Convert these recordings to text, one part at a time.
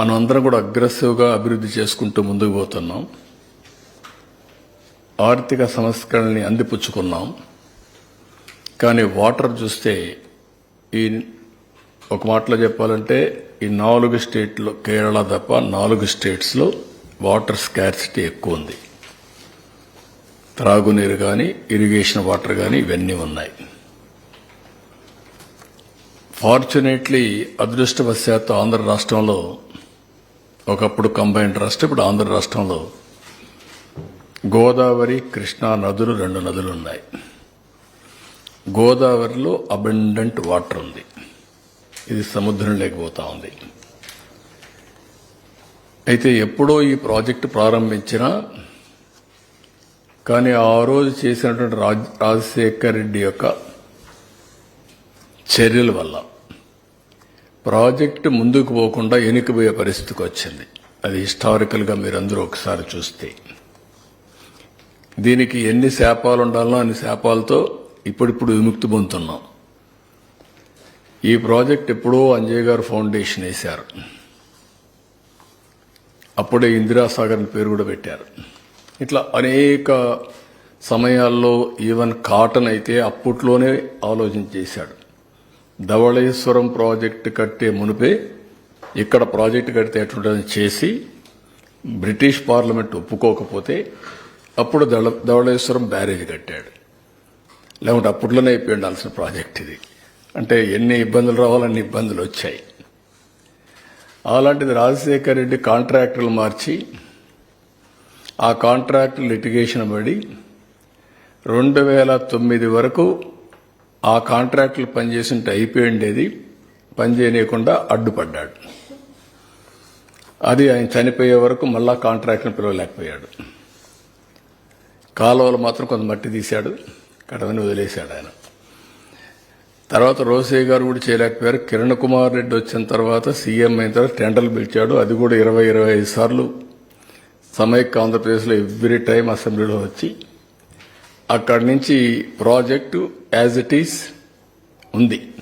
మనం అందరం కూడా అగ్రెసివ్గా అభివృద్ధి చేసుకుంటూ ముందుకు పోతున్నాం. ఆర్థిక సంస్కరణని అందిపుచ్చుకున్నాం. కానీ వాటర్ చూస్తే ఈ ఒక మాటలో చెప్పాలంటే ఈ నాలుగు స్టేట్లో కేరళ తప్ప నాలుగు స్టేట్స్లో వాటర్ స్కార్సిటీ ఎక్కువ ఉంది. త్రాగునీరు కానీ ఇరిగేషన్ వాటర్ కానీ ఇవన్నీ ఉన్నాయి. ఫార్చునేట్లీ అదృష్టవశాత్తు ఆంధ్ర రాష్ట్రంలో ఒకప్పుడు కంబైన్డ్ ట్రస్ట్ ఇప్పుడు ఆంధ్ర రాష్ట్రంలో గోదావరి కృష్ణా నదులు రెండు నదులు ఉన్నాయి గోదావరిలో అబెండెంట్ వాటర్ ఉంది. ఇది సముద్రం లేకపోతా ఉంది. అయితే ఎప్పుడో ఈ ప్రాజెక్టు ప్రారంభించినా కానీ ఆ రోజు చేసినటువంటి రాజ్ రాజశేఖర్ రెడ్డి యొక్క చర్యల వల్ల ప్రాజెక్టు ముందుకు పోకుండా ఎనికిపోయే పరిస్థితికి వచ్చింది. అది హిస్టారికల్గా మీరందరూ ఒకసారి చూస్తే. దీనికి ఎన్ని శాపాలు ఉండాలో అన్ని శాపాలతో ఇప్పుడిప్పుడు విముక్తి పొందుతున్నాం. ఈ ప్రాజెక్ట్ ఎప్పుడో అంజయ్ గారు ఫౌండేషన్ వేశారు. అప్పుడే ఇందిరాసాగర్ పేరు కూడా పెట్టారు. ఇట్లా అనేక సమయాల్లో ఈవెన్ కాటన్ అయితే అప్పట్లోనే ఆలోచన చేశాడు. ధవళేశ్వరం ప్రాజెక్టు కట్టే మునిపే ఇక్కడ ప్రాజెక్టు కడితే ఎట్లుంటుందని చేసి బ్రిటిష్ పార్లమెంట్ ఒప్పుకోకపోతే అప్పుడు దళ ధవళేశ్వరం బ్యారేజ్ కట్టాడు. లేకుంటే అప్పట్లోనే అయిపోయి ఉండాల్సిన ప్రాజెక్ట్ ఇది. అంటే ఎన్ని ఇబ్బందులు రావాలన్ని ఇబ్బందులు వచ్చాయి. అలాంటిది రాజశేఖర్ రెడ్డి కాంట్రాక్టర్లు మార్చి ఆ కాంట్రాక్ట్ లిటిగేషన్ పడి రెండు వేల తొమ్మిది వరకు ఆ కాంట్రాక్టులు పనిచేసింటే అయిపోయిండేది. పనిచేయనీయకుండా అడ్డుపడ్డాడు. అది ఆయన చనిపోయే వరకు మళ్ళా కాంట్రాక్ట్ని పిలవలేకపోయాడు. కాలువలు మాత్రం కొంత మట్టి తీశాడు. కడవని వదిలేశాడు ఆయన. తర్వాత రోసయ్య గారు కూడా చేయలేకపోయారు. కిరణ్ కుమార్ రెడ్డి వచ్చిన తర్వాత సీఎం అయిన తర్వాత టెండర్లు పిలిచాడు. అది కూడా ఇరవై ఇరవై ఐదు సార్లు. సమైక్య ఆంధ్రప్రదేశ్లో ఎవ్రీ టైం అసెంబ్లీలో వచ్చి అక్కడి నుంచి ప్రాజెక్టు యాజ్ ఇట్ ఈస్ ఉంది.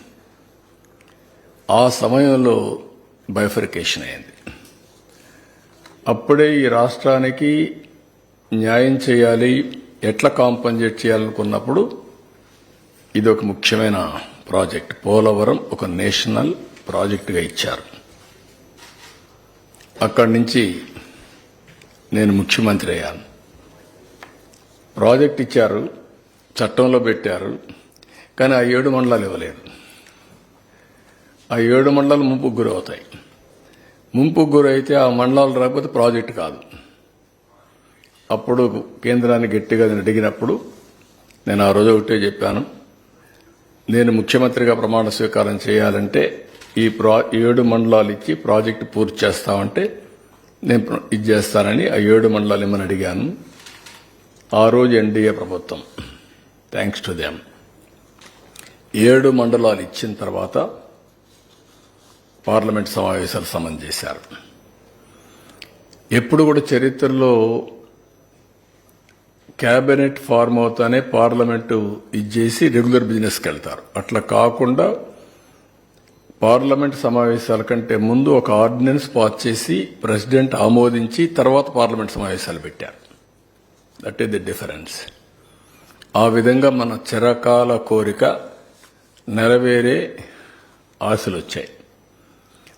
ఆ సమయంలో బైఫర్కేషన్ అయింది. అప్పుడే ఈ రాష్ట్రానికి న్యాయం చేయాలి ఎట్లా కాంపన్సేట్ చేయాలనుకున్నప్పుడు ఇది ఒక ముఖ్యమైన ప్రాజెక్ట్. పోలవరం ఒక నేషనల్ ప్రాజెక్టుగా ఇచ్చారు. అక్కడి నుంచి నేను ముఖ్యమంత్రి అయ్యాను. ప్రాజెక్ట్ ఇచ్చారు చట్టంలో పెట్టారు కానీ ఆ ఏడు మండలాలు ఇవ్వలేదు. ఆ ఏడు మండలాలు ముంపుకు గురవుతాయి. ముంపుకు గురైతే ఆ మండలాలు రాకపోతే ప్రాజెక్ట్ కాదు. అప్పుడు కేంద్రాన్ని గట్టిగా నేను అడిగినప్పుడు నేను ఆ రోజు ఒకటే చెప్పాను నేను ముఖ్యమంత్రిగా ప్రమాణ స్వీకారం చేయాలంటే ఈ ప్రా ఏడు మండలాలు ఇచ్చి ప్రాజెక్టు పూర్తి చేస్తామంటే నేను ఇది చేస్తానని ఆ ఏడు మండలాలు ఇమ్మని అడిగాను. ఆ రోజు ఎన్డీఏ ప్రభుత్వం. థ్యాంక్స్ టు దెమ్ ఏడు మండలాలు ఇచ్చిన తర్వాత పార్లమెంట్ సమావేశాలు సమన్ చేశారు. ఎప్పుడు కూడా చరిత్రలో క్యాబినెట్ ఫార్మ్ అవుతానే పార్లమెంటు ఇచ్చేసి రెగ్యులర్ బిజినెస్కి వెళ్తారు. అట్లా కాకుండా పార్లమెంట్ సమావేశాల కంటే ముందు ఒక ఆర్డినెన్స్ పాస్ చేసి ప్రెసిడెంట్ ఆమోదించి తర్వాత పార్లమెంట్ సమావేశాలు పెట్టారు. దట్ ఈస్ ది డిఫరెన్స్ ఆ విధంగా మన చిరకాల కోరిక నెరవేరే ఆశలు వచ్చాయి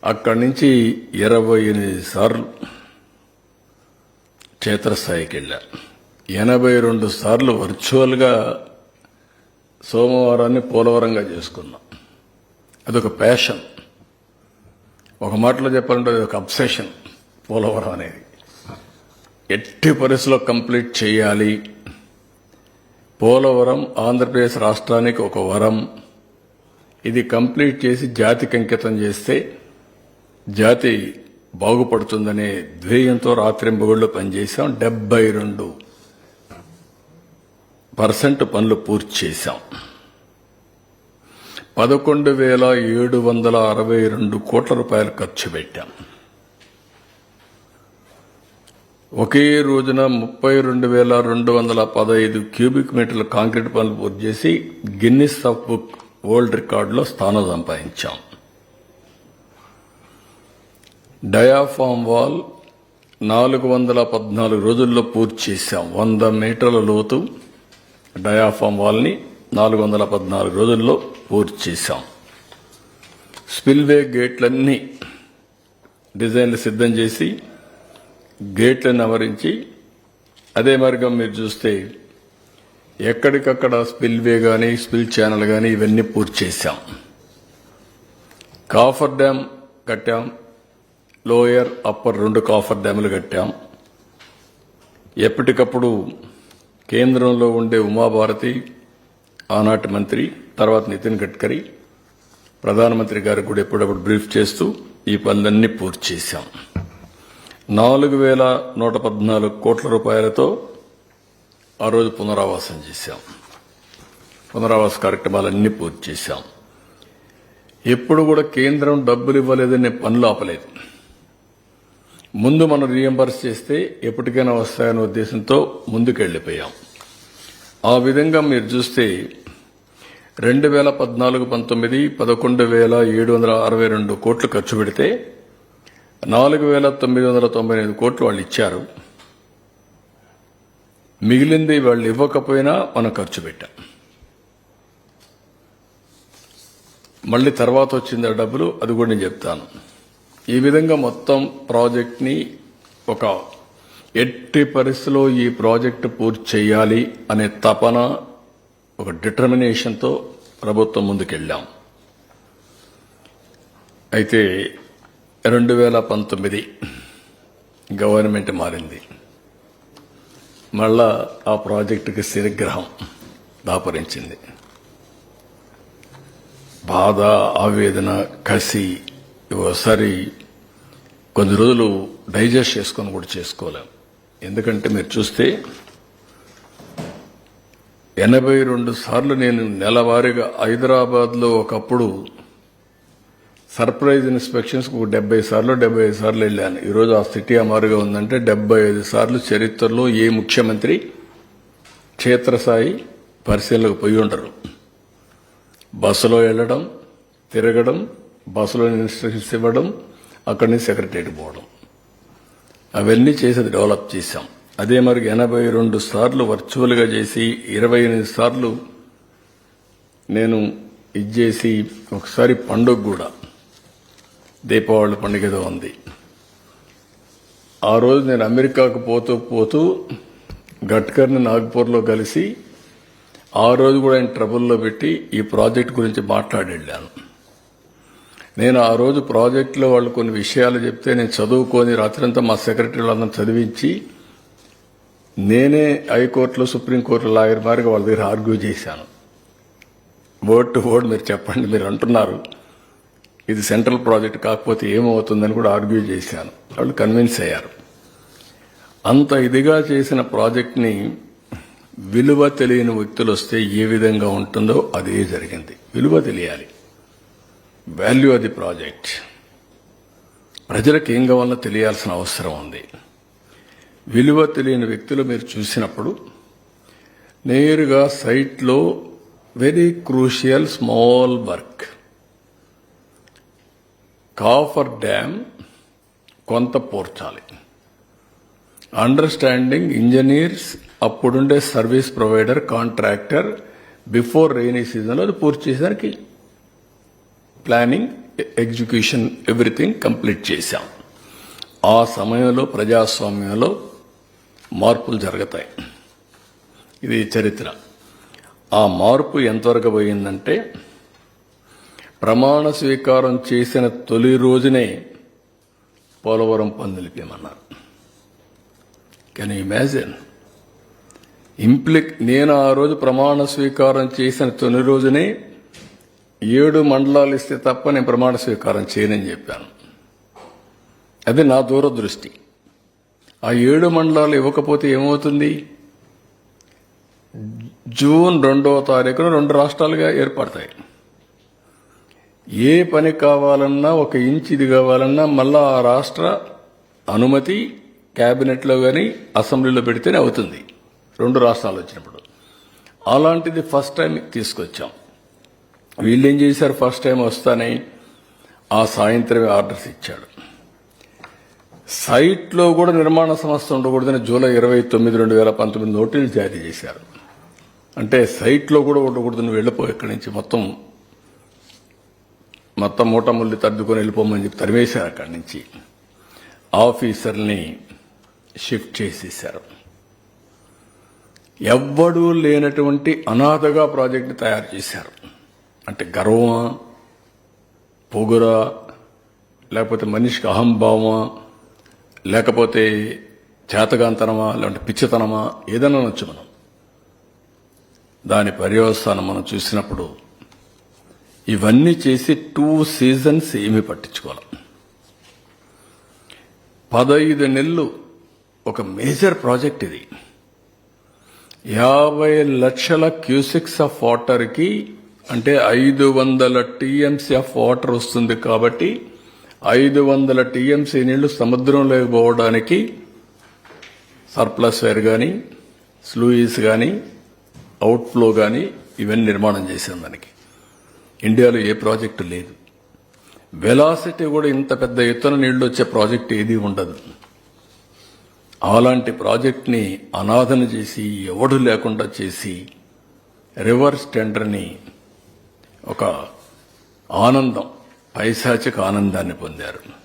అక్కడి నుంచి ఇరవై ఎనిమిది సార్లు క్షేత్రస్థాయికి వెళ్ళా ఎనభై రెండు సార్లు వర్చువల్గా సోమవారాన్ని పోలవరంగా చేసుకున్నాం. అదొక ప్యాషన్ ఒక మాటలో చెప్పాలంటే అది ఒక అబ్సెషన్ పోలవరం అనేది. ఎట్టి పరిస్థితిలో కంప్లీట్ చేయాలి. పోలవరం ఆంధ్రప్రదేశ్ రాష్ట్రానికి ఒక వరం. ఇది కంప్లీట్ చేసి జాతికి అంకితం చేస్తే జాతి బాగుపడుతుందనే ధ్యేయంతో రాత్రింబగుళ్ళు పనిచేశాం. డెబ్బై రెండు పర్సెంట్ పనులు పూర్తి చేశాం. పదకొండు వేల ఏడు వందల అరవై రెండు కోట్ల రూపాయలు ఖర్చు పెట్టాం. ఒకే రోజున ముప్పై రెండు వేల రెండు వందల పదహైదు క్యూబిక్ మీటర్ల కాంక్రీట్ పనులు పూర్తి చేసి గిన్నిస్ ఆఫ్ బుక్ వరల్డ్ రికార్డులో స్థానం సంపాదించాం. డయాఫామ్ వాల్ నాలుగు వందల పద్నాలుగు రోజుల్లో పూర్తి చేశాం. వంద మీటర్ల లోతు డయాఫామ్ వాల్ని నాలుగు వందల పద్నాలుగు రోజుల్లో పూర్తి చేశాం. స్పిల్వే గేట్లన్నీ డిజైన్లు సిద్ధం చేసి గేట్లను అమరించి అదే మార్గం మీరు చూస్తే ఎక్కడికక్కడ స్పిల్వే కానీ స్పిల్ ఛానల్ కానీ ఇవన్నీ పూర్తి చేశాం. కాఫర్ డ్యామ్ కట్టాం. లోయర్ అప్పర్ రెండు కాఫర్ డ్యాములు కట్టాం. ఎప్పటికప్పుడు కేంద్రంలో ఉండే ఉమాభారతి ఆనాటి మంత్రి తర్వాత నితిన్ గడ్కరీ ప్రధానమంత్రి గారు కూడా ఎప్పుడప్పుడు బ్రీఫ్ చేస్తూ ఈ పనులన్నీ పూర్తి చేశాం. నాలుగు వేల నూట పద్నాలుగు కోట్ల రూపాయలతో ఆ రోజు పునరావాసం చేశాం. పునరావాస కార్యక్రమాలన్నీ పూర్తి చేశాం. ఎప్పుడు కూడా కేంద్రం డబ్బులు ఇవ్వలేదని పనులు ఆపలేదు. ముందు మనం రీఎంబర్స్ చేస్తే ఎప్పటికైనా వస్తాయనే ఉద్దేశంతో ముందుకెళ్ళిపోయాం ఆ విధంగా మీరు చూస్తే రెండు వేల పద్నాలుగు పంతొమ్మిది పదకొండు వేల ఏడు వందల అరవై రెండు కోట్లు ఖర్చు పెడితే నాలుగు వేల తొమ్మిది వందల తొంభై ఐదు కోట్లు వాళ్ళు ఇచ్చారు. మిగిలింది వాళ్ళు ఇవ్వకపోయినా మనం ఖర్చు పెట్టాం. మళ్ళీ తర్వాత వచ్చింది ఆ డబ్బులు అది కూడా నేను చెప్తాను. ఈ విధంగా మొత్తం ప్రాజెక్ట్ని ఒక ఎట్టి పరిస్థితిలో ఈ ప్రాజెక్టు పూర్తి చేయాలి అనే తపన ఒక డిటర్మినేషన్తో ప్రభుత్వం ముందుకెళ్ళాం. అయితే రెండు వేల పంతొమ్మిది గవర్నమెంట్ మారింది. మళ్ళా ఆ ప్రాజెక్టుకి శనిగ్రహం దాపరించింది. బాధ ఆవేదన కసి ఒకసారి కొన్ని రోజులు డైజెస్ట్ చేసుకొని కూడా చేసుకోలేం. ఎందుకంటే మీరు చూస్తే ఎనభై రెండు సార్లు నేను నెలవారీగా హైదరాబాద్లో ఒకప్పుడు సర్ప్రైజ్ ఇన్స్పెక్షన్స్ ఒక డెబ్బై సార్లు డెబ్బై ఐదు సార్లు వెళ్ళాను. ఈరోజు ఆ స్థితి అమారుగా ఉందంటే డెబ్బై ఐదు సార్లు చరిత్రలో ఏ ముఖ్యమంత్రి క్షేత్రస్థాయి పరిశీలనకు పోయి ఉండరు. బస్సులో వెళ్ళడం తిరగడం బస్సులో ఇన్స్ట్రక్షన్స్ ఇవ్వడం అక్కడి నుంచి సెక్రటరీకి పోవడం. అవన్నీ చేసి డెవలప్ చేశాం. అదే మరి ఎనభై రెండు సార్లు వర్చువల్గా చేసి ఇరవై ఎనిమిది సార్లు నేను ఇది చేసి ఒకసారి పండుగ కూడా దీపావళి పండుగతో ఉంది. ఆ రోజు నేను అమెరికాకు పోతూ పోతూ గట్కర్ని నాగ్పూర్లో కలిసి ఆ రోజు కూడా ఆయన ట్రబుల్లో పెట్టి ఈ ప్రాజెక్ట్ గురించి మాట్లాడి వెళ్ళాను నేను ఆ రోజు ప్రాజెక్టులో వాళ్ళు కొన్ని విషయాలు చెప్తే నేను చదువుకొని రాత్రంతా మా సెక్రటరీ వాళ్ళని చదివించి నేనే హైకోర్టులో సుప్రీంకోర్టులో లాయర్ మారిగా వాళ్ళ దగ్గర ఆర్గ్యూ చేశాను. వర్డ్ టు వర్డ్ మీరు చెప్పండి మీరు అంటున్నారు. ఇది సెంట్రల్ ప్రాజెక్ట్ కాకపోతే ఏమవుతుందని కూడా ఆర్గ్యూ చేశాను. వాళ్ళు కన్విన్స్ అయ్యారు. అంత ఇదిగా చేసిన ప్రాజెక్ట్ని విలువ తెలియని వ్యక్తులు వస్తే ఏ విధంగా ఉంటుందో అదే జరిగింది. విలువ తెలియాలి. Value of the project. ప్రజలకు ఏం కావాలో తెలియాల్సిన అవసరం ఉంది. విలువ తెలియని వ్యక్తులు మీరు చూసినప్పుడు నేరుగా సైట్లో very crucial small work. Coffer dam కొంత పోర్చాలి. Understanding engineers అప్పుడుండే service provider contractor before rainy సీజన్లో అది పూర్తి చేసేసరికి ప్లానింగ్ ఎగ్జిక్యూషన్ ఎవ్రీథింగ్ కంప్లీట్ చేశాం. ఆ సమయంలో ప్రజాస్వామ్యంలో మార్పులు జరుగుతాయి. ఇది చరిత్ర. ఆ మార్పు ఎంతవరకు పోయిందంటే ప్రమాణ స్వీకారం చేసిన తొలి రోజునే పోలవరం పని కెన్ ఇమాజిన్ ఇంప్లిక్ నేను ఆ రోజు ప్రమాణ స్వీకారం చేసిన తొలి రోజునే ఏడు మండలాలు ఇస్తే తప్ప నేను ప్రమాణ స్వీకారం చేయనని చెప్పాను. అది నా దూరదృష్టి. ఆ ఏడు మండలాలు ఇవ్వకపోతే ఏమవుతుంది? జూన్ రెండవ తారీఖున రెండు రాష్ట్రాలుగా ఏర్పడతాయి. ఏ పని కావాలన్నా ఒక ఇంచ్ ఇది కావాలన్నా మళ్ళా ఆ రాష్ట్ర అనుమతి క్యాబినెట్లో కానీ అసెంబ్లీలో పెడితేనే అవుతుంది. రెండు రాష్ట్రాలు వచ్చినప్పుడు. అలాంటిది ఫస్ట్ టైం తీసుకొచ్చాం. వీళ్ళు ఏం చేశారు? ఫస్ట్ టైం వస్తానని ఆ సాయంత్రమే ఆర్డర్స్ ఇచ్చాడు. సైట్లో కూడా నిర్మాణ సంస్థ ఉండకూడదని జూలై ఇరవై తొమ్మిది రెండు వేల పంతొమ్మిది నోటీసులు జారీ చేశారు. అంటే సైట్లో కూడా ఉండకూడదని వెళ్ళిపోయి వెళ్ళిపో ఇక్కడి నుంచి మొత్తం మొత్తం మూటముల్లి తద్దుకొని వెళ్ళిపోమని చెప్పి తరిమేశారు అక్కడి నుంచి. ఆఫీసర్ని షిఫ్ట్ చేసేశారు. ఎవ్వడూ లేనటువంటి అనాథగా ప్రాజెక్ట్ తయారు చేశారు. అంటే గర్వమా? పొగురా? లేకపోతే మనిషికి అహంభావమా? లేకపోతే చేతగాంతనమా? లేదంటే పిచ్చితనమా? ఏదైనా అనొచ్చు మనం. దాని పర్యవస్థానం మనం చూసినప్పుడు ఇవన్నీ చేసి టూ సీజన్స్ ఏమీ పట్టించుకోవాలి. పదహైదు నెలలు ఒక మేజర్ ప్రాజెక్ట్ ఇది. యాభై లక్షల క్యూసిక్స్ ఆఫ్ వాటర్కి అంటే ఐదు వందల టీఎంసీ ఆఫ్ వాటర్ వస్తుంది కాబట్టి ఐదు వందల టీఎంసీ నీళ్ళు సముద్రంలోకి పోవడానికి సర్ప్లస్ వేర్ కానీ స్లూయిస్ కానీ అవుట్ఫ్లో కానీ ఇవన్నీ నిర్మాణం చేసాం దానికి. ఇండియాలో ఏ ప్రాజెక్టు లేదు. వెలాసిటీ కూడా ఇంత పెద్ద ఎత్తున నీళ్ళు వచ్చే ప్రాజెక్ట్ ఏది ఉండదు. అలాంటి ప్రాజెక్ట్ని అనాథన చేసి ఎవడు లేకుండా చేసి రివర్స్ టెండర్ని ఒక ఆనందం పైశాచిక ఆనందాన్ని పొందారు.